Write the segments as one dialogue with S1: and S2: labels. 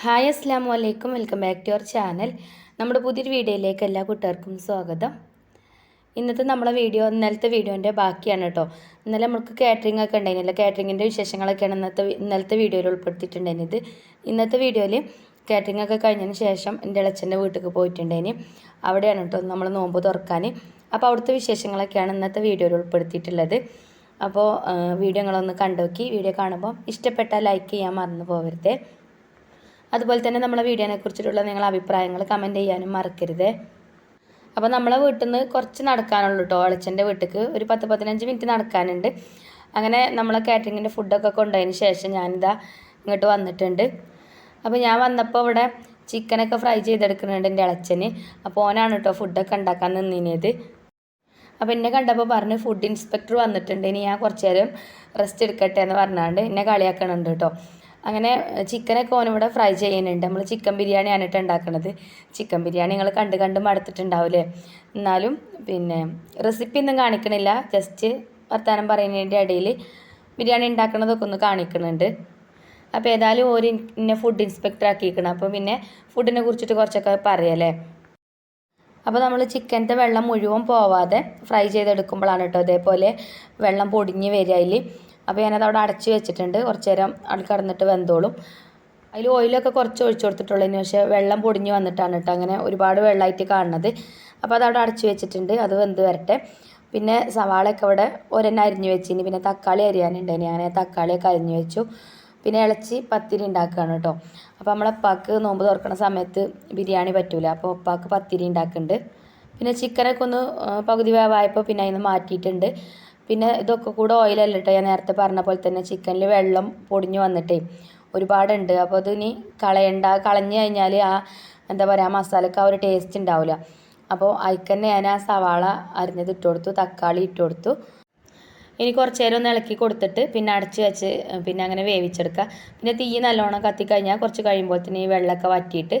S1: Hi അസ്സാം അലൈക്കും. Welcome back to our channel. നമ്മുടെ പുതിയൊരു വീഡിയോയിലേക്ക് എല്ലാ കൂട്ടുകാർക്കും സ്വാഗതം. ഇന്നത്തെ നമ്മളെ വീഡിയോ ഇന്നലത്തെ വീഡിയോന്റെ ബാക്കിയാണ് കേട്ടോ. ഇന്നലെ നമുക്ക് കാറ്ററിംഗ് ഒക്കെ ഉണ്ടായിരുന്നില്ല കാറ്ററിങ്ങിന്റെ വിശേഷങ്ങളൊക്കെയാണ് ഇന്നത്തെ ഇന്നലത്തെ വീഡിയോയിൽ ഉൾപ്പെടുത്തിയിട്ടുണ്ടായിരുന്നത്. ഇന്നത്തെ വീഡിയോയിൽ കാറ്ററിംഗ് ഒക്കെ കഴിഞ്ഞതിന് ശേഷം എന്റെ ഇളച്ചന്റെ വീട്ടിലേക്ക് പോയിട്ടുണ്ടായിന് അവിടെയാണ് കേട്ടോ നമ്മൾ നോമ്പ് തുറക്കാൻ. അപ്പോൾ അവിടുത്തെ വിശേഷങ്ങളൊക്കെയാണ് ഇന്നത്തെ വീഡിയോയിൽ ഉൾപ്പെടുത്തിയിട്ടുള്ളത്. അപ്പോൾ വീഡിയോ നിങ്ങളൊന്ന് കണ്ടു നോക്കി. വീഡിയോ കാണുമ്പോൾ ഇഷ്ടപ്പെട്ടാൽ ലൈക്ക് ചെയ്യാൻ മറന്നു പോകരുതേ അതുപോലെ തന്നെ നമ്മളെ വീഡിയോനെ കുറിച്ചിട്ടുള്ള നിങ്ങളുടെ അഭിപ്രായങ്ങൾ കമന്റ് ചെയ്യാനും മറക്കരുത്. അപ്പോൾ നമ്മളെ വീട്ടിൽ നിന്ന് കുറച്ച് നടക്കാനുള്ളൂ കേട്ടോ അളിച്ചന്റെ വീട്ടിലേക്ക് ഒരു പത്ത് പതിനഞ്ച് മിനിറ്റ് നടക്കാനുണ്ട്. അങ്ങനെ നമ്മളെ കാറ്ററിങ്ങിന്റെ ഫുഡൊക്കെ കൊണ്ടുപോയതിന് ശേഷം ഞാനിതാ ഇങ്ങോട്ട് വന്നിട്ടുണ്ട്. അപ്പോൾ ഞാൻ വന്നപ്പോൾ ഇവിടെ ചിക്കനൊക്കെ ഫ്രൈ ചെയ്തെടുക്കുന്നുണ്ട് എന്റെ ഇളച്ചന് അപ്പോൾ ഓനാണ് കേട്ടോ ഫുഡൊക്കെ ഉണ്ടാക്കാൻ നിന്നിനത്. അപ്പോൾ എന്നെ കണ്ടപ്പോൾ പറഞ്ഞു ഫുഡ് ഇൻസ്പെക്ടർ വന്നിട്ടുണ്ട്. ഇനി ഞാൻ കുറച്ച് നേരം റെസ്റ്റ് എടുക്കട്ടെ എന്ന് പറഞ്ഞാണ്ട് എന്നെ കളിയാക്കണുണ്ട് കേട്ടോ അങ്ങനെ ചിക്കനൊക്കെ ഓനിവിടെ ഫ്രൈ ചെയ്യുന്നുണ്ട്. നമ്മൾ ചിക്കൻ ബിരിയാണിയാണ് കേട്ടോ ഉണ്ടാക്കുന്നത് ചിക്കൻ ബിരിയാണി നിങ്ങൾ കണ്ട് കണ്ട് മടുത്തിട്ടുണ്ടാവില്ലേ എന്നാലും പിന്നെ റെസിപ്പി ഒന്നും കാണിക്കണില്ല. ജസ്റ്റ് വർത്തമാനം പറയുന്നതിന്റെ ഇടയിൽ ബിരിയാണി ഉണ്ടാക്കുന്നതൊക്കെ ഒന്ന് കാണിക്കുന്നുണ്ട് അപ്പോൾ ഏതായാലും ഒരു എന്നെ ഫുഡ് ഇൻസ്പെക്ടർ ആക്കിയിരിക്കണം. അപ്പോൾ പിന്നെ ഫുഡിനെ കുറിച്ചിട്ട് കുറച്ചൊക്കെ പറയല്ലേ? അപ്പോൾ നമ്മൾ ചിക്കന്റെ വെള്ളം മുഴുവൻ പോവാതെ ഫ്രൈ ചെയ്തെടുക്കുമ്പോഴാണ് കേട്ടോ അതേപോലെ വെള്ളം പൊടിഞ്ഞ് വരിക അതിൽ അപ്പോൾ ഞാനത് അവിടെ അടച്ച് വെച്ചിട്ടുണ്ട്. കുറച്ച് നേരം അവിടെ കിടന്നിട്ട് വെന്തോളും. അതിൽ ഓയിലൊക്കെ കുറച്ച് ഒഴിച്ചു കൊടുത്തിട്ടുള്ളതിന് പക്ഷേ വെള്ളം പൊടിഞ്ഞ് വന്നിട്ടാണ് കേട്ടോ അങ്ങനെ ഒരുപാട് വെള്ളമായിട്ട് കാണുന്നത്. അപ്പോൾ അത് അവിടെ അടച്ച് വെച്ചിട്ടുണ്ട്. അത് വെന്ത് വരട്ടെ. പിന്നെ സവാളയൊക്കെ അവിടെ ഒരെണ്ണം അരിഞ്ഞ് വെച്ചിന്. പിന്നെ തക്കാളി അരിയാനുണ്ട് ഞാൻ തക്കാളിയൊക്കെ അരിഞ്ഞ് വെച്ചു. പിന്നെ ഇളച്ചി പത്തിരി ഉണ്ടാക്കുകയാണ് കേട്ടോ. അപ്പോൾ നമ്മളെ ഉപ്പാക്ക് നോമ്പ് തുറക്കുന്ന സമയത്ത് ബിരിയാണി പറ്റൂല. അപ്പോൾ ഉപ്പാക്ക് പത്തിരി ഉണ്ടാക്കുന്നുണ്ട്. പിന്നെ ചിക്കനൊക്കെ ഒന്ന് പകുതി വേവായപ്പോൾ പിന്നെ അതിന് മാറ്റിയിട്ടുണ്ട്. പിന്നെ ഇതൊക്കെ കൂടെ ഓയിലല്ല കേട്ടോ ഞാൻ നേരത്തെ പറഞ്ഞ പോലെ തന്നെ ചിക്കനിൽ വെള്ളം പൊടിഞ്ഞു വന്നിട്ടേ ഒരുപാടുണ്ട്. അപ്പോൾ അതിനി കളയണ്ട. കളഞ്ഞു കഴിഞ്ഞാൽ ആ എന്താ പറയുക ആ മസാലക്ക് ആ ഒരു ടേസ്റ്റ് ഉണ്ടാവില്ല അപ്പോൾ അതിക്ക് തന്നെ ഞാൻ ആ സവാള അരിഞ്ഞത് ഇട്ട് കൊടുത്തു തക്കാളി ഇട്ട് കൊടുത്തു. ഇനി കുറച്ച് നേരം ഒന്ന് ഇളക്കി കൊടുത്തിട്ട് പിന്നെ അടച്ച് വെച്ച് പിന്നെ അങ്ങനെ വേവിച്ചെടുക്കുക. പിന്നെ തീ നല്ലോണം കത്തിക്കഴിഞ്ഞാൽ കുറച്ച് കഴിയുമ്പോൾ തന്നെ ഈ വെള്ളമൊക്കെ വറ്റിയിട്ട്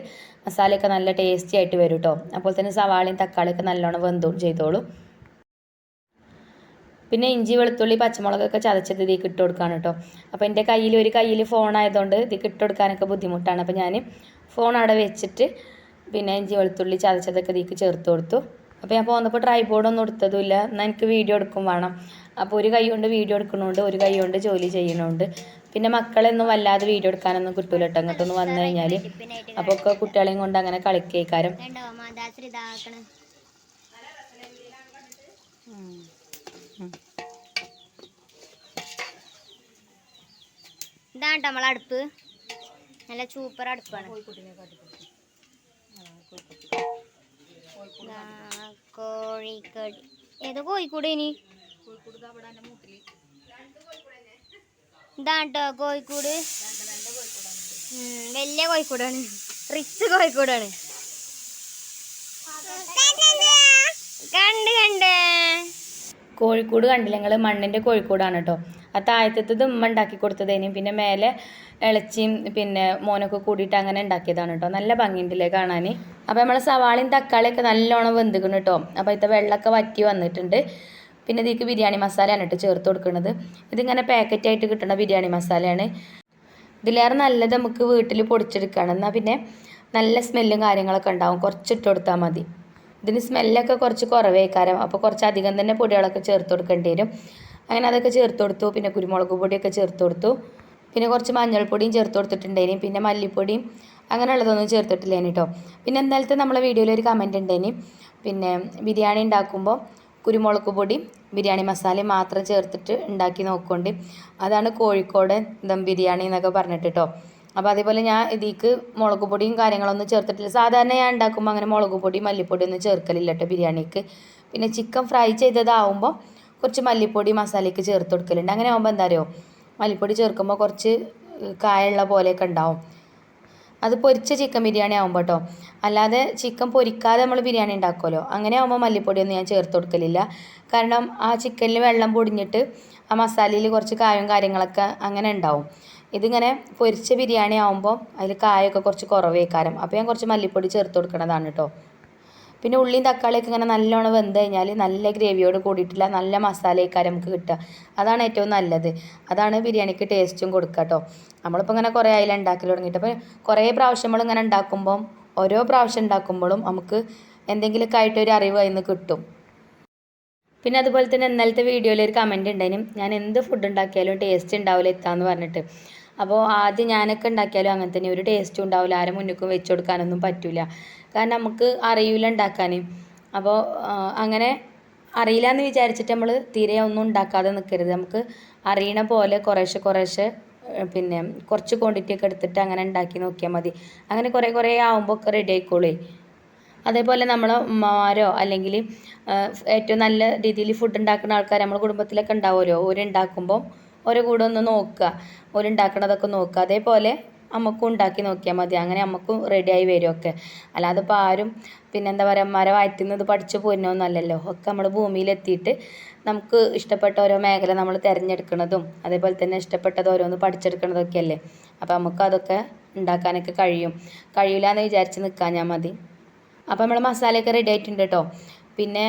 S1: മസാലയൊക്കെ നല്ല ടേസ്റ്റി ആയിട്ട് വരും കേട്ടോ അപ്പോൾ തന്നെ സവാളയും തക്കാളിയൊക്കെ നല്ലോണം വെന്തോളും ചെയ്തോളും. പിന്നെ ഇഞ്ചി വെളുത്തുള്ളി പച്ചമുളകൊക്കെ ചതച്ചത് ഇതിലേക്ക് ഇട്ട് കൊടുക്കുകയാണ് കേട്ടോ. അപ്പോൾ എന്റെ കയ്യിൽ ഒരു കയ്യിൽ ഫോൺ ആയതുകൊണ്ട് ഇതിലേക്ക് ഇട്ട് കൊടുക്കാനൊക്കെ ബുദ്ധിമുട്ടാണ്. അപ്പോൾ ഞാൻ ഫോൺ അവിടെ വെച്ചിട്ട് പിന്നെ ഇഞ്ചി വെളുത്തുള്ളി ചതച്ചതൊക്കെ ഇതിലേക്ക് ചേർത്ത് കൊടുത്തു. അപ്പോൾ ഞാൻ പോന്നപ്പോൾ ട്രൈപോഡൊന്നും എടുത്തതുമില്ല. എന്നാൽ എനിക്ക് വീഡിയോ എടുക്കും വേണം. അപ്പോൾ ഒരു കൈ കൊണ്ട് വീഡിയോ എടുക്കണോണ്ട് ഒരു കൈ കൊണ്ട് ജോലി ചെയ്യണോണ്ട്. പിന്നെ മക്കളെയൊന്നും വല്ലാതെ വീഡിയോ എടുക്കാനൊന്നും കിട്ടൂല കേട്ടോ. അങ്ങോട്ടൊന്ന് വന്നു കഴിഞ്ഞാൽ അപ്പോൾ ഒക്കെ കുട്ടികളെയും കൊണ്ട് അങ്ങനെ കളിക്കേക്കാരം.
S2: ഇതാണ് നമ്മളെ അടുപ്പ്? നല്ല സൂപ്പർ അടുപ്പാണ്. കോഴിക്കോട്. ഏതോ കോഴിക്കോട് ഇനി. ഇതാണ് കേട്ടോ കോഴിക്കോട് വലിയ കോഴിക്കോടാണ്. റിച്ച് കോഴിക്കോടാണ്. കണ്ട് കണ്ട്.
S1: കോഴിക്കോട് കണ്ടില്ല? ഞങ്ങൾ മണ്ണിന്റെ കോഴിക്കോടാണ് കേട്ടോ ആ താഴത്തത് ഉമ്മ ഉണ്ടാക്കി കൊടുത്തതേനും പിന്നെ മേലെ ഇളച്ചിയും പിന്നെ മോനൊക്കെ കൂടിയിട്ട് അങ്ങനെ ഉണ്ടാക്കിയതാണ് കേട്ടോ നല്ല ഭംഗിയുണ്ടല്ലേ കാണാൻ അപ്പോൾ നമ്മളെ സവാളയും തക്കാളിയൊക്കെ നല്ലോണം വെന്തിക്കണം കേട്ടോ അപ്പോൾ ഇത്തെ വെള്ളമൊക്കെ വറ്റി വന്നിട്ടുണ്ട്. പിന്നെ ഇതിക്ക് ബിരിയാണി മസാലയാണ് കേട്ടോ ചേർത്ത് കൊടുക്കുന്നത് ഇതിങ്ങനെ പാക്കറ്റായിട്ട് കിട്ടുന്ന ബിരിയാണി മസാലയാണ്. ഇതിലേറെ നല്ലത് നമുക്ക് വീട്ടിൽ പൊടിച്ചെടുക്കുകയാണ് എന്നാൽ പിന്നെ നല്ല സ്മെല്ലും കാര്യങ്ങളൊക്കെ ഉണ്ടാവും. കുറച്ചിട്ട് കൊടുത്താൽ മതി. ഇതിന് സ്മെല്ലൊക്കെ കുറച്ച് കുറവേക്കാരം. അപ്പോൾ കുറച്ച് അധികം തന്നെ പൊടികളൊക്കെ ചേർത്ത് കൊടുക്കേണ്ടി വരും. അങ്ങനെ അതൊക്കെ ചേർത്ത് കൊടുത്തു. പിന്നെ കുരുമുളക് പൊടിയൊക്കെ ചേർത്ത് കൊടുത്തു. പിന്നെ കുറച്ച് മഞ്ഞൾപ്പൊടിയും ചേർത്ത് കൊടുത്തിട്ടുണ്ടേനി പിന്നെ മല്ലിപ്പൊടിയും അങ്ങനെയുള്ളതൊന്നും ചേർത്തിട്ടില്ലേനി കേട്ടോ പിന്നെ എന്തായാലും നമ്മളെ വീഡിയോയിൽ ഒരു കമന്റ് ഉണ്ടേനി പിന്നെ ബിരിയാണി ഉണ്ടാക്കുമ്പോൾ കുരുമുളക് പൊടി ബിരിയാണി മസാല മാത്രം ചേർത്തിട്ട് ഉണ്ടാക്കി നോക്കുകൊണ്ട് അതാണ് കോഴിക്കോട് ദം ബിരിയാണി എന്നൊക്കെ പറഞ്ഞിട്ട് കേട്ടോ അപ്പോൾ അതേപോലെ ഞാൻ ഇതിക്ക് മുളക് പൊടിയും കാര്യങ്ങളൊന്നും ചേർത്തിട്ടില്ല. സാധാരണ ഞാൻ ഉണ്ടാക്കുമ്പോൾ അങ്ങനെ മുളക് പൊടി മല്ലിപ്പൊടി ഒന്നും ചേർക്കലില്ല കേട്ടോ ബിരിയാണിക്ക്. പിന്നെ ചിക്കൻ ഫ്രൈ ചെയ്തതാവുമ്പോൾ കുറച്ച് മല്ലിപ്പൊടി മസാലയ്ക്ക് ചേർത്ത് കൊടുക്കലുണ്ട്. അങ്ങനെ ആകുമ്പോൾ എന്താ അറിയോ? മല്ലിപ്പൊടി ചേർക്കുമ്പോൾ കുറച്ച് കായുള്ള പോലെയൊക്കെ ഉണ്ടാവും. അത് പൊരിച്ച ചിക്കൻ ബിരിയാണി ആകുമ്പോൾ കേട്ടോ അല്ലാതെ ചിക്കൻ പൊരിക്കാതെ നമ്മൾ ബിരിയാണി ഉണ്ടാക്കുമല്ലോ അങ്ങനെ ആകുമ്പോൾ മല്ലിപ്പൊടിയൊന്നും ഞാൻ ചേർത്ത് കൊടുക്കലില്ല. കാരണം ആ ചിക്കനിൽ വെള്ളം പൊടിഞ്ഞിട്ട് ആ മസാലയിൽ കുറച്ച് കായും കാര്യങ്ങളൊക്കെ അങ്ങനെ ഉണ്ടാവും. ഇതിങ്ങനെ പൊരിച്ച ബിരിയാണി ആകുമ്പോൾ അതിൽ കായൊക്കെ കുറച്ച് കുറവേക്കാരം. അപ്പോൾ ഞാൻ കുറച്ച് മല്ലിപ്പൊടി ചേർത്ത് കൊടുക്കണതാണ് കേട്ടോ പിന്നെ ഉള്ളിയും തക്കാളിയൊക്കെ ഇങ്ങനെ നല്ലോണം വെന്ത് കഴിഞ്ഞാൽ നല്ല ഗ്രേവിയോട് കൂടിയിട്ടില്ല നല്ല മസാലയൊക്കെ നമുക്ക് കിട്ടുക. അതാണ് ഏറ്റവും നല്ലത്. അതാണ് ബിരിയാണിക്ക് ടേസ്റ്റും കൊടുക്കുക കേട്ടോ നമ്മളിപ്പോൾ ഇങ്ങനെ കുറേ അതിൽ ഉണ്ടാക്കി തുടങ്ങിയിട്ട്. അപ്പോൾ കുറേ പ്രാവശ്യം നമ്മൾ ഇങ്ങനെ ഉണ്ടാക്കുമ്പം ഓരോ പ്രാവശ്യം ഉണ്ടാക്കുമ്പോഴും നമുക്ക് എന്തെങ്കിലുമൊക്കെ ആയിട്ട് ഒരു അറിവ് അതിൽ നിന്ന് കിട്ടും. പിന്നെ അതുപോലെ തന്നെ ഇന്നലത്തെ വീഡിയോയിൽ ഒരു കമന്റ് ഉണ്ടായിരുന്നു ഞാൻ എന്ത് ഫുഡ് ഉണ്ടാക്കിയാലും ടേസ്റ്റ് ഉണ്ടാവില്ല എത്താന്ന് പറഞ്ഞിട്ട്. അപ്പോൾ ആദ്യം ഞാനൊക്കെ ഉണ്ടാക്കിയാലും അങ്ങനെ തന്നെ. ഒരു ടേസ്റ്റും ഉണ്ടാവില്ല. ആരും മുന്നിക്കും വെച്ച് കൊടുക്കാനൊന്നും പറ്റില്ല കാരണം നമുക്ക് അറിയില്ല ഉണ്ടാക്കാൻ അപ്പോൾ അങ്ങനെ അറിയില്ല എന്ന് വിചാരിച്ചിട്ട് നമ്മൾ തീരെ ഒന്നും ഉണ്ടാക്കാതെ നിൽക്കരുത് നമുക്ക് അറിയണ പോലെ കുറേശ്ശെ കുറേശ്ശെ പിന്നെ കുറച്ച് ക്വാണ്ടിറ്റി ഒക്കെ എടുത്തിട്ട് അങ്ങനെ ഉണ്ടാക്കി നോക്കിയാൽ മതി. അങ്ങനെ കുറേ കുറേ ആകുമ്പോൾ ഒക്കെ റെഡി ആയിക്കോളേ. അതേപോലെ നമ്മളെ ഉമ്മമാരോ അല്ലെങ്കിൽ ഏറ്റവും നല്ല രീതിയിൽ ഫുഡ് ഉണ്ടാക്കുന്ന ആൾക്കാർ നമ്മുടെ കുടുംബത്തിലൊക്കെ ഉണ്ടാവുമല്ലോ ഓരുണ്ടാക്കുമ്പോൾ ഓരോ കൂടെ ഒന്ന് നോക്കുക. ഓരുണ്ടാക്കണതൊക്കെ നോക്കുക. അതേപോലെ നമുക്കും ഉണ്ടാക്കി നോക്കിയാൽ മതി. അങ്ങനെ നമുക്കും റെഡിയായി വരുമൊക്കെ അല്ലാതെ ഇപ്പോൾ ആരും പിന്നെ എന്താ പറയുക മര വാറ്റുന്നത് പഠിച്ചു പോരുന്നൊന്നല്ലല്ലോ ഒക്കെ നമ്മൾ ഭൂമിയിലെത്തിയിട്ട് നമുക്ക് ഇഷ്ടപ്പെട്ട ഓരോ മേഖല നമ്മൾ തിരഞ്ഞെടുക്കുന്നതും അതേപോലെ തന്നെ ഇഷ്ടപ്പെട്ടത് ഓരോന്ന് പഠിച്ചെടുക്കുന്നതൊക്കെ അല്ലേ അപ്പോൾ നമുക്ക് അതൊക്കെ ഉണ്ടാക്കാനൊക്കെ കഴിയും. കഴിയില്ല എന്ന് വിചാരിച്ച് നിൽക്കാൻ ഞാൻ മതി. അപ്പോൾ നമ്മൾ മസാലയൊക്കെ റെഡി ആയിട്ടുണ്ട് കേട്ടോ പിന്നെ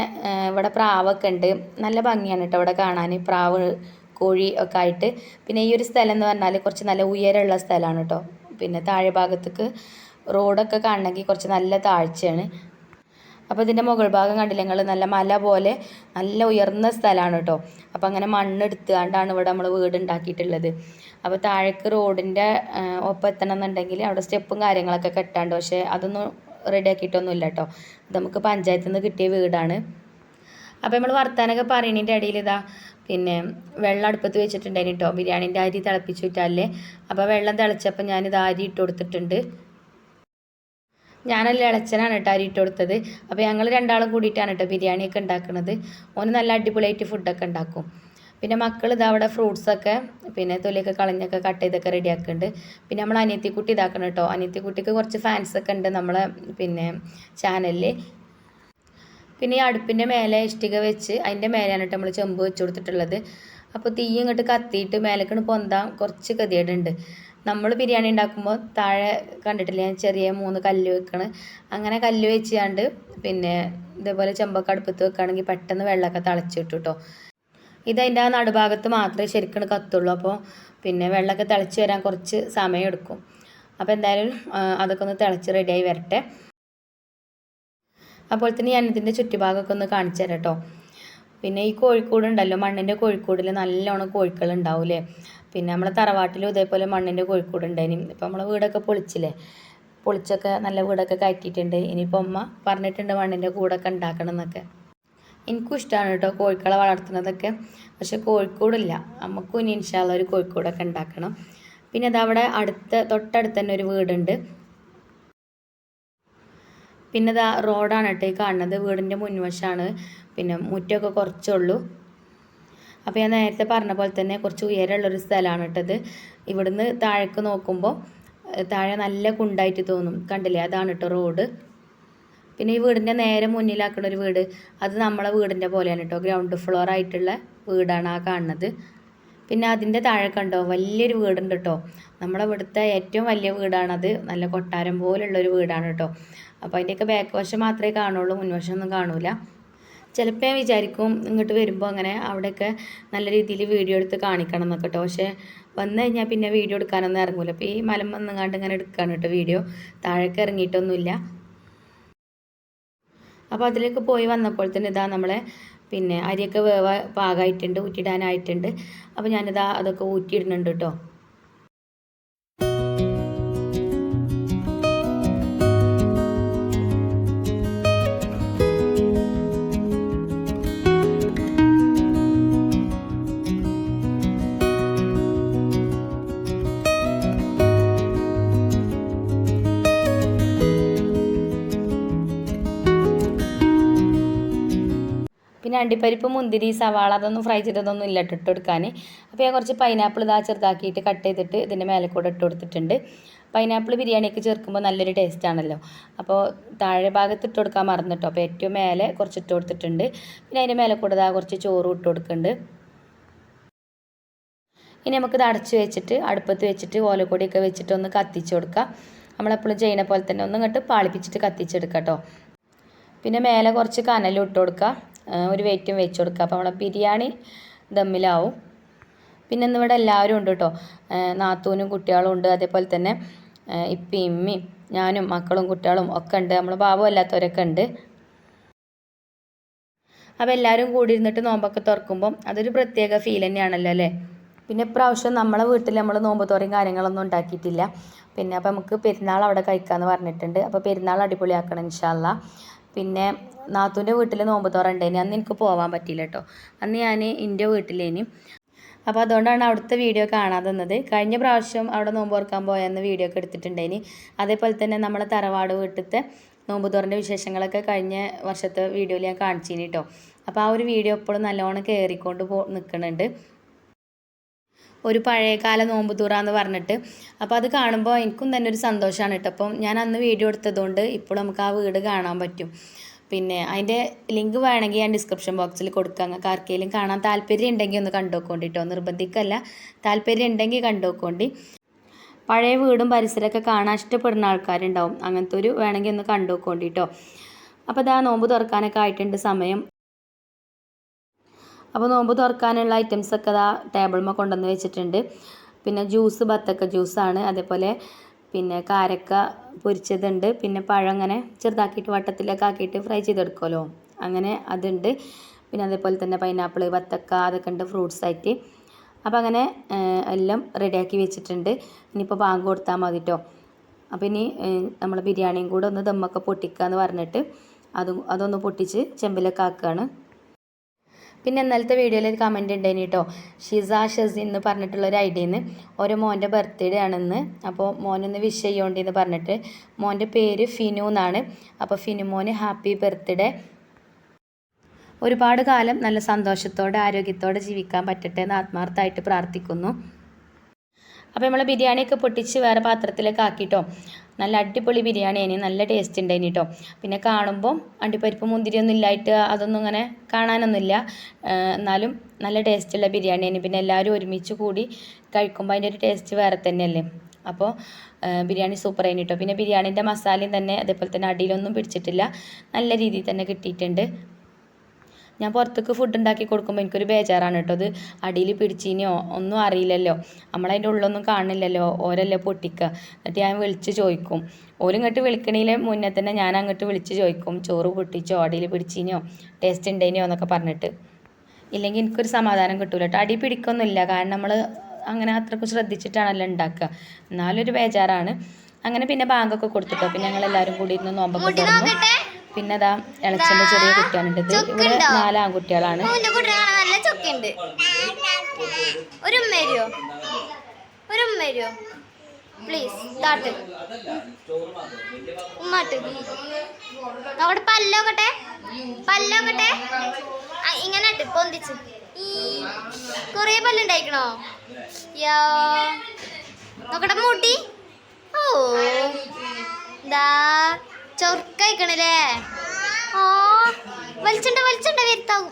S1: ഇവിടെ പ്രാവൊക്കെ ഉണ്ട്. നല്ല ഭംഗിയാണ് കേട്ടോ ഇവിടെ കാണാൻ. പ്രാവ് കോഴി ഒക്കെ ആയിട്ട്. പിന്നെ ഈ ഒരു സ്ഥലം എന്ന് പറഞ്ഞാൽ കുറച്ച് നല്ല ഉയരമുള്ള സ്ഥലമാണ് കേട്ടോ പിന്നെ താഴെ ഭാഗത്തേക്ക് റോഡൊക്കെ കാണണമെങ്കിൽ കുറച്ച് നല്ല താഴ്ചയാണ്. അപ്പോൾ ഇതിന്റെ മുകൾ ഭാഗം കണ്ടില്ല ഞങ്ങൾ നല്ല മല പോലെ നല്ല ഉയർന്ന സ്ഥലമാണ് കേട്ടോ അപ്പോൾ അങ്ങനെ മണ്ണ് എടുത്തുകൊണ്ടാണ് ഇവിടെ നമ്മൾ വീട് ഉണ്ടാക്കിയിട്ടുള്ളത്. അപ്പോൾ താഴേക്ക് റോഡിന്റെ ഒപ്പം എത്തണം എന്നുണ്ടെങ്കിൽ അവിടെ സ്റ്റെപ്പും കാര്യങ്ങളൊക്കെ കെട്ടാണ്ട്. പക്ഷേ അതൊന്നും റെഡി ആക്കിയിട്ടൊന്നും ഇല്ല കേട്ടോ നമുക്ക് പഞ്ചായത്തിൽ നിന്ന് കിട്ടിയ വീടാണ്. അപ്പോൾ നമ്മൾ വർത്താനൊക്കെ പറയണതിന്റെ ഇടയിൽ ഇതാ പിന്നെ വെള്ളം അടുപ്പത്ത് വെച്ചിട്ടുണ്ടായിരുന്നു കേട്ടോ ബിരിയാണീന്റെ അരി തിളപ്പിച്ചു വിറ്റാല്ലേ അപ്പോൾ വെള്ളം തിളച്ചപ്പോൾ ഞാനിത് അരി ഇട്ട് കൊടുത്തിട്ടുണ്ട്. ഞാനല്ല ഇളച്ചനാണ് കേട്ടോ അരി ഇട്ട് കൊടുത്തത്. അപ്പോൾ ഞങ്ങൾ രണ്ടാളും കൂടിയിട്ടാണ് കേട്ടോ ബിരിയാണിയൊക്കെ ഉണ്ടാക്കുന്നത് ഓന് നല്ല അടിപൊളിയായിട്ട് ഫുഡൊക്കെ ഉണ്ടാക്കും. പിന്നെ മക്കൾ ഇതാ അവിടെ ഫ്രൂട്ട്സൊക്കെ പിന്നെ തൊലിയൊക്കെ കളഞ്ഞൊക്കെ കട്ട് ചെയ്തൊക്കെ റെഡിയാക്കുന്നുണ്ട് പിന്നെ നമ്മൾ അനിയത്തിക്കുട്ടി ഇതാക്കണം കേട്ടോ. അനിയത്തിക്കുട്ടിക്ക് കുറച്ച് ഫാൻസൊക്കെ ഉണ്ട് നമ്മളെ പിന്നെ ചാനലിൽ പിന്നെ ഈ അടുപ്പിന്റെ മേലെ ഇഷ്ടിക വെച്ച് അതിന്റെ മേലെയാണ് കേട്ടോ നമ്മൾ ചെമ്പ് വെച്ച് കൊടുത്തിട്ടുള്ളത്. അപ്പോൾ തീ ഇങ്ങോട്ട് കത്തിയിട്ട് മേലേക്കാണ് പൊന്താൻ കുറച്ച് ഗതികേടുണ്ട്. നമ്മൾ ബിരിയാണി ഉണ്ടാക്കുമ്പോൾ താഴെ കണ്ടിട്ടില്ല ഞാൻ ചെറിയ മൂന്ന് കല്ല് വെക്കണ്. അങ്ങനെ കല്ല് വെച്ചാണ്ട് പിന്നെ ഇതേപോലെ ചെമ്പൊക്കെ അടുപ്പത്ത് വെക്കുകയാണെങ്കിൽ പെട്ടെന്ന് വെള്ളമൊക്കെ തിളച്ചു കിട്ടും കേട്ടോ. ഇതതിന്റെ ആ നടുഭാഗത്ത് മാത്രമേ ശരിക്കും കത്തുള്ളൂ. അപ്പോൾ പിന്നെ വെള്ളമൊക്കെ തിളച്ച് വരാൻ കുറച്ച് സമയം എടുക്കും. അപ്പോൾ എന്തായാലും അതൊക്കെ ഒന്ന് തിളച്ച് റെഡിയായി വരട്ടെ. അപ്പോൾ തന്നെ ഞാൻ ഇതിന്റെ ചുറ്റുഭാഗമൊക്കെ ഒന്ന് കാണിച്ചു തരാം കേട്ടോ. പിന്നെ ഈ കോഴിക്കോട് ഉണ്ടല്ലോ മണ്ണിന്റെ കോഴിക്കൂടിൽ നല്ലോണം കോഴിക്കൾ ഉണ്ടാവില്ലേ പിന്നെ നമ്മളെ തറവാട്ടിലും ഇതേപോലെ മണ്ണിന്റെ കോഴിക്കോട് ഉണ്ടായിരുന്നു ഇപ്പം നമ്മളെ വീടൊക്കെ പൊളിച്ചില്ലേ? പൊളിച്ചൊക്കെ നല്ല വീടൊക്കെ കയറ്റിയിട്ടുണ്ട്. ഇനിയിപ്പോൾ അമ്മ പറഞ്ഞിട്ടുണ്ട് മണ്ണിന്റെ കൂടൊക്കെ ഉണ്ടാക്കണം എന്നൊക്കെ. എനിക്കും ഇഷ്ടമാണ് കേട്ടോ കോഴിക്കളെ വളർത്തുന്നതൊക്കെ. പക്ഷെ കോഴിക്കോടില്ല. നമുക്കും ഇനി ഇൻഷാല്ല ഒരു കോഴിക്കോടൊക്കെ ഉണ്ടാക്കണം. പിന്നെ അതവിടെ അടുത്ത തൊട്ടടുത്ത് തന്നെ ഒരു വീടുണ്ട്. പിന്നെ ഇതാ റോഡാണ് കേട്ടോ ഈ കാണുന്നത്. വീടിന്റെ മുൻവശമാണ് പിന്നെ മുറ്റമൊക്കെ കുറച്ചുള്ളൂ. അപ്പോൾ ഞാൻ നേരത്തെ പറഞ്ഞ പോലെ തന്നെ കുറച്ച് ഉയരമുള്ളൊരു സ്ഥലമാണ് കേട്ടത് ഇവിടുന്ന് താഴേക്ക് നോക്കുമ്പോൾ താഴെ നല്ല കുണ്ടായിട്ട് തോന്നും. കണ്ടില്ലേ? അതാണ് കേട്ടോ റോഡ്. പിന്നെ ഈ വീടിന്റെ നേരെ മുന്നിലാക്കുന്ന ഒരു വീട്. അത് നമ്മളെ വീടിന്റെ പോലെയാണ് കേട്ടോ ഗ്രൗണ്ട് ഫ്ലോർ ആയിട്ടുള്ള വീടാണ് ആ കാണുന്നത്. പിന്നെ അതിന്റെ താഴെ കണ്ടോ? വലിയൊരു വീടുണ്ട് കേട്ടോ നമ്മളെ ഇവിടുത്തെ ഏറ്റവും വലിയ വീടാണത്. നല്ല കൊട്ടാരം പോലുള്ളൊരു വീടാണ് കേട്ടോ അപ്പോൾ അതിന്റെയൊക്കെ ബാക്ക് വശം മാത്രമേ കാണുള്ളൂ. മുൻവശം ഒന്നും കാണൂല. ചിലപ്പോൾ ഞാൻ വിചാരിക്കും ഇങ്ങോട്ട് വരുമ്പോൾ അങ്ങനെ അവിടെയൊക്കെ നല്ല രീതിയിൽ വീഡിയോ എടുത്ത് കാണിക്കണം എന്നൊക്കെ കേട്ടോ പക്ഷേ വന്നു കഴിഞ്ഞാൽ പിന്നെ വീഡിയോ എടുക്കാനൊന്നും ഇറങ്ങൂല. അപ്പോൾ ഈ മലം വന്നുകാണ്ട് ഇങ്ങനെ എടുക്കാണ് കേട്ടോ വീഡിയോ. താഴേക്ക് ഇറങ്ങിയിട്ടൊന്നുമില്ല. അപ്പോൾ അതിലേക്ക് പോയി വന്നപ്പോൾ തന്നെ ഇതാ നമ്മളെ പിന്നെ അരിയൊക്കെ വേവ പാകമായിട്ടുണ്ട് ഊറ്റിയിടാനായിട്ടുണ്ട് അപ്പോൾ ഞാനിതാ അതൊക്കെ ഊറ്റിയിടുന്നുണ്ട് കേട്ടോ അണ്ടിപ്പരിപ്പ് മുന്തിരി സവാള അതൊന്നും ഫ്രൈ ചെയ്തതൊന്നും ഇല്ല ഇട്ട് കൊടുക്കാൻ. അപ്പോൾ ഞാൻ കുറച്ച് പൈനാപ്പിൾ ഇതാ ചെറുതാക്കിയിട്ട് കട്ട് ചെയ്തിട്ട് ഇതിന്റെ മേലെ കൂടെ ഇട്ട് കൊടുത്തിട്ടുണ്ട്. പൈനാപ്പിൾ ബിരിയാണിയൊക്കെ ചേർക്കുമ്പോൾ നല്ലൊരു ടേസ്റ്റ് ആണല്ലോ. അപ്പോൾ താഴെ ഭാഗത്ത് ഇട്ട് കൊടുക്കാൻ മറന്നിട്ടോ അപ്പോൾ ഏറ്റവും മേലെ കുറച്ച് ഇട്ട് കൊടുത്തിട്ടുണ്ട്. പിന്നെ അതിന്റെ മേലെ കൂടെ ഇതാ കുറച്ച് ചോറും ഇട്ട് കൊടുക്കുന്നുണ്ട്. ഇനി നമുക്കിത് അടച്ച് വെച്ചിട്ട് അടുപ്പത്ത് വെച്ചിട്ട് ഓലക്കൊടിയൊക്കെ വെച്ചിട്ട് ഒന്ന് കത്തിച്ച് കൊടുക്കാം. നമ്മളെപ്പോഴും ചെയ്യുന്ന പോലെ തന്നെ ഒന്ന് ഇങ്ങോട്ട് പാളിപ്പിച്ചിട്ട് കത്തിച്ചെടുക്കാം കേട്ടോ പിന്നെ മേലെ കുറച്ച് കനലും ഇട്ട് കൊടുക്കുക ഒരു വെയിറ്റും വെച്ച് കൊടുക്കുക. അപ്പോൾ നമ്മുടെ ബിരിയാണി ദമ്മിലാവും. പിന്നെ ഇന്ന് ഇവിടെ എല്ലാവരും ഉണ്ട് കേട്ടോ. നാത്തൂനും കുട്ടികളും ഉണ്ട്. അതേപോലെ തന്നെ ഇപ്പം ഇമ്മയും ഞാനും മക്കളും കുട്ടികളും ഒക്കെ ഉണ്ട്. നമ്മൾ ബാബു അല്ലാത്തവരൊക്കെ ഉണ്ട്. അപ്പോൾ എല്ലാവരും കൂടി ഇരുന്നിട്ട് നോമ്പൊക്കെ തുറക്കുമ്പം അതൊരു പ്രത്യേക ഫീൽ തന്നെയാണല്ലോ അല്ലേ? പിന്നെ ഇപ്രാവശ്യം നമ്മളെ വീട്ടിൽ നമ്മൾ നോമ്പ് തോറയും കാര്യങ്ങളൊന്നും ഉണ്ടാക്കിയിട്ടില്ല. പിന്നെ അപ്പോൾ നമുക്ക് പെരുന്നാൾ അവിടെ കഴിക്കാമെന്ന് പറഞ്ഞിട്ടുണ്ട്. അപ്പോൾ പെരുന്നാൾ അടിപൊളിയാക്കണം ഇൻഷാല്ല പിന്നെ നാത്തൂന്റെ വീട്ടിൽ നോമ്പ് തുറണ്ടേനി അന്ന് എനിക്ക് പോകാൻ പറ്റിയില്ല കേട്ടോ അന്ന് ഞാൻ എന്റെ വീട്ടിലേനി. അപ്പോൾ അതുകൊണ്ടാണ് അവിടുത്തെ വീഡിയോ കാണാതെ തന്നത് കഴിഞ്ഞ പ്രാവശ്യം അവിടെ നോമ്പ് തുറക്കാൻ പോയെന്ന് വീഡിയോ ഒക്കെ എടുത്തിട്ടുണ്ടേനി. അതേപോലെ തന്നെ നമ്മളെ തറവാട് വീട്ടിലത്തെ നോമ്പ് തുറന്റെ വിശേഷങ്ങളൊക്കെ കഴിഞ്ഞ വർഷത്തെ വീഡിയോയിൽ ഞാൻ കാണിച്ചിനി കേട്ടോ അപ്പോൾ ആ ഒരു വീഡിയോ ഇപ്പോഴും നല്ലോണം കയറിക്കൊണ്ട് പോ നിൽക്കുന്നുണ്ട് ഒരു പഴയകാല നോമ്പ് തുറാന്ന് പറഞ്ഞിട്ട്. അപ്പോൾ അത് കാണുമ്പോൾ എനിക്കും തന്നെ ഒരു സന്തോഷമാണ് കേട്ടോ. അപ്പം ഞാൻ അന്ന് വീഡിയോ എടുത്തതുകൊണ്ട് ഇപ്പോൾ നമുക്ക് ആ വീട് കാണാൻ പറ്റും. പിന്നെ അതിന്റെ ലിങ്ക് വേണമെങ്കിൽ ഞാൻ ഡിസ്ക്രിപ്ഷൻ ബോക്സിൽ കൊടുക്കാം. നിങ്ങൾക്ക് ആർക്കെങ്കിലും കാണാൻ താല്പര്യം ഉണ്ടെങ്കിൽ ഒന്ന് കണ്ടുനോക്കോണ്ടി കേട്ടോ. നിർബന്ധിക്കല്ല. താല്പര്യം ഉണ്ടെങ്കിൽ കണ്ടുനോക്കോണ്ടി. പഴയ വീടും പരിസരമൊക്കെ കാണാൻ ഇഷ്ടപ്പെടുന്ന ആൾക്കാരുണ്ടാവും. അങ്ങനത്തെ ഒരു വേണമെങ്കിൽ ഒന്ന് കണ്ടുനോക്കോണ്ടി കേട്ടോ. അപ്പോൾ ഇതാ നോമ്പ് തുറക്കാനൊക്കെ ആയിട്ടുണ്ട് സമയം. അപ്പോൾ നോമ്പ് തുറക്കാനുള്ള ഐറ്റംസ് ഒക്കെ അതാ ടേബിൾമ കൊണ്ടുവന്ന് വെച്ചിട്ടുണ്ട്. പിന്നെ ജ്യൂസ് ബത്തക്ക ജ്യൂസാണ് അതേപോലെ പിന്നെ കാരക്ക പൊരിച്ചതുണ്ട്. പിന്നെ പഴം അങ്ങനെ ചെറുതാക്കിയിട്ട് വട്ടത്തിലൊക്കെ ആക്കിയിട്ട് ഫ്രൈ ചെയ്തെടുക്കുമല്ലോ അങ്ങനെ അതുണ്ട്. പിന്നെ അതേപോലെ തന്നെ പൈനാപ്പിൾ ബത്തക്ക അതൊക്കെ ഉണ്ട് ഫ്രൂട്ട്സ് ആയിട്ട്. അപ്പോൾ അങ്ങനെ എല്ലാം റെഡിയാക്കി വെച്ചിട്ടുണ്ട്. ഇനിയിപ്പോൾ ബാങ്ക് കൊടുത്താൽ മതി കേട്ടോ അപ്പോൾ ഇനി നമ്മൾ ബിരിയാണിയും കൂടെ ഒന്ന് ദമ്മൊക്കെ പൊട്ടിക്കുക എന്ന് പറഞ്ഞിട്ട് അതും അതൊന്ന് പൊട്ടിച്ച് ചെമ്പിലൊക്കെ ആക്കുകയാണ് പിന്നെ ഇന്നലത്തെ വീഡിയോയിൽ ഒരു കമന്റ് ഉണ്ടായിന് കേട്ടോ ഷിസ ഷസി എന്ന് പറഞ്ഞിട്ടുള്ള ഒരു ഐഡിയെന്ന്. ഓരോ മോന്റെ ബർത്ത്ഡേ ആണെന്ന് അപ്പോൾ മോനൊന്ന് വിഷ് ചെയ്യോണ്ടെന്ന് പറഞ്ഞിട്ട് മോന്റെ പേര് ഫിനു എന്നാണ്. അപ്പോൾ ഫിനു മോന് ഹാപ്പി ബർത്ത്ഡേ ഒരുപാട് കാലം നല്ല സന്തോഷത്തോടെ ആരോഗ്യത്തോടെ ജീവിക്കാൻ പറ്റട്ടെ എന്ന് ആത്മാർത്ഥമായിട്ട് പ്രാർത്ഥിക്കുന്നു. അപ്പോൾ നമ്മൾ ബിരിയാണിയൊക്കെ പൊട്ടിച്ച് വേറെ പാത്രത്തിലേക്ക് ആക്കിയിട്ടോ നല്ല അടിപൊളി ബിരിയാണി ആയിരുന്നു നല്ല ടേസ്റ്റ് ഉണ്ടായിന് കേട്ടോ പിന്നെ കാണുമ്പോൾ അണ്ടിപ്പരിപ്പ് മുന്തിരിയൊന്നും ഇല്ലായിട്ട് അതൊന്നും ഇങ്ങനെ കാണാനൊന്നുമില്ല. എന്നാലും നല്ല ടേസ്റ്റുള്ള ബിരിയാണി ആയിരുന്നു പിന്നെ എല്ലാവരും ഒരുമിച്ച് കൂടി കഴിക്കുമ്പോൾ അതിന്റെ ഒരു ടേസ്റ്റ് വേറെ തന്നെയല്ലേ. അപ്പോൾ ബിരിയാണി സൂപ്പർ ആയിരുന്നു കേട്ടോ പിന്നെ ബിരിയാണീന്റെ മസാലയും തന്നെ അതേപോലെ തന്നെ അടിയിലൊന്നും പിടിച്ചിട്ടില്ല. നല്ല രീതിയിൽ തന്നെ കിട്ടിയിട്ടുണ്ട്. ഞാൻ പുറത്തേക്ക് ഫുഡ് ഉണ്ടാക്കി കൊടുക്കുമ്പോൾ എനിക്കൊരു ബേജാറാണ് കേട്ടോ അത് അടിയിൽ പിടിച്ചിനിയോ ഒന്നും അറിയില്ലല്ലോ. നമ്മളതിന്റെ ഉള്ളൊന്നും കാണില്ലല്ലോ ഓരല്ലേ പൊട്ടിക്കുക എന്നിട്ട് ഞാൻ വിളിച്ച് ചോദിക്കും. ഓരിങ്ങോട്ട് വിളിക്കണേലെ മുന്നേ തന്നെ ഞാൻ അങ്ങോട്ട് വിളിച്ച് ചോദിക്കും. ചോറ് പൊട്ടിച്ചോ? അടിയിൽ പിടിച്ചിനിയോ ടേസ്റ്റ് ഉണ്ടേനിയോ എന്നൊക്കെ പറഞ്ഞിട്ട്. ഇല്ലെങ്കിൽ എനിക്കൊരു സമാധാനം കിട്ടൂല കേട്ടോ. അടി പിടിക്കൊന്നുമില്ല. കാരണം നമ്മൾ അങ്ങനെ അത്രയ്ക്ക് ശ്രദ്ധിച്ചിട്ടാണല്ലോ ഉണ്ടാക്കുക എന്നാലും ഒരു ബേജാറാണ്. അങ്ങനെ പിന്നെ ബാങ്കൊക്കെ കൊടുത്തിട്ടോ. പിന്നെ ഞങ്ങൾ എല്ലാവരും കൂടി ഇരുന്ന് നോമ്പൊക്കെ തുറന്നു. പിന്നെ അതാ ഇളച്ചന്റെ ചെറിയ കുട്ടിയാണ് ഇത് ഇവിടെ നാല് ആൺകുട്ടികളാണ്.
S2: നല്ല ചൊക്കുണ്ട്. ഒരു ഉമ്മ ഒരു ഉമ്മ പ്ലീസ് താട്ട് ഉമ്മാട്ട്. നോക്കട്ടെ പല്ലോക്കട്ടെ? പല്ലോക്കട്ടെ? ഇങ്ങനെ ഇട്ട് പൊന്തിച്ച്. കൊറേ പല്ലുണ്ടായിക്കണോ? യാ. നോക്കട്ടെ മുടി. ഓ. ദാ. ചൊർക്കയിക്കണല്ലേ? ഓ വലിച്ചുണ്ട് വലിച്ചുണ്ട് വരുത്താവും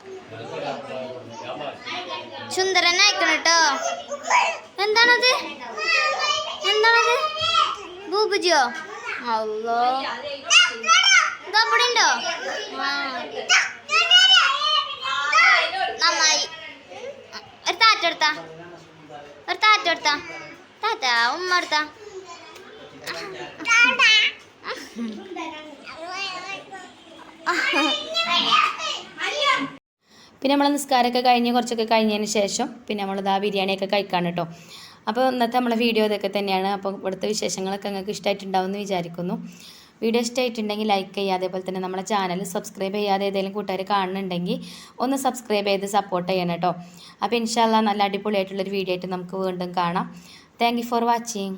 S2: സുന്ദരൻ അയക്കണം കേട്ടോ. എന്താണത്? എന്താണത്? ബൂബുജിയോ അല്ലോ ഇതാ ഇവിടെ ഉണ്ടോ? ആ. നന്നായി. ഒരു താറ്റ എടുത്താ ഒരു താറ്റ എടുത്താ താറ്റ ഉമ്മ എടുത്താ
S1: പിന്നെ നമ്മൾ നിസ്കാരമൊക്കെ കഴിഞ്ഞ് കുറച്ചൊക്കെ കഴിഞ്ഞതിന് ശേഷം പിന്നെ നമ്മളിതാ ബിരിയാണിയൊക്കെ കഴിക്കാൻ കേട്ടോ. അപ്പോൾ ഇന്നത്തെ നമ്മളെ വീഡിയോ ഇതൊക്കെ തന്നെയാണ്. അപ്പോൾ ഇവിടുത്തെ വിശേഷങ്ങളൊക്കെ നിങ്ങൾക്ക് ഇഷ്ടമായിട്ടുണ്ടാവും എന്ന് വിചാരിക്കുന്നു. വീഡിയോ ഇഷ്ടമായിട്ടുണ്ടെങ്കിൽ ലൈക്ക് ചെയ്യുക. അതേപോലെ തന്നെ നമ്മളെ ചാനൽ സബ്സ്ക്രൈബ് ചെയ്യാതെ ഏതെങ്കിലും കൂട്ടുകാർ കാണുന്നുണ്ടെങ്കിൽ ഒന്ന് സബ്സ്ക്രൈബ് ചെയ്ത് സപ്പോർട്ട് ചെയ്യണം കേട്ടോ. അപ്പോൾ ഇൻഷാല്ല നല്ല അടിപൊളിയായിട്ടുള്ളൊരു വീഡിയോ ആയിട്ട് നമുക്ക് വീണ്ടും കാണാം. Thank for watching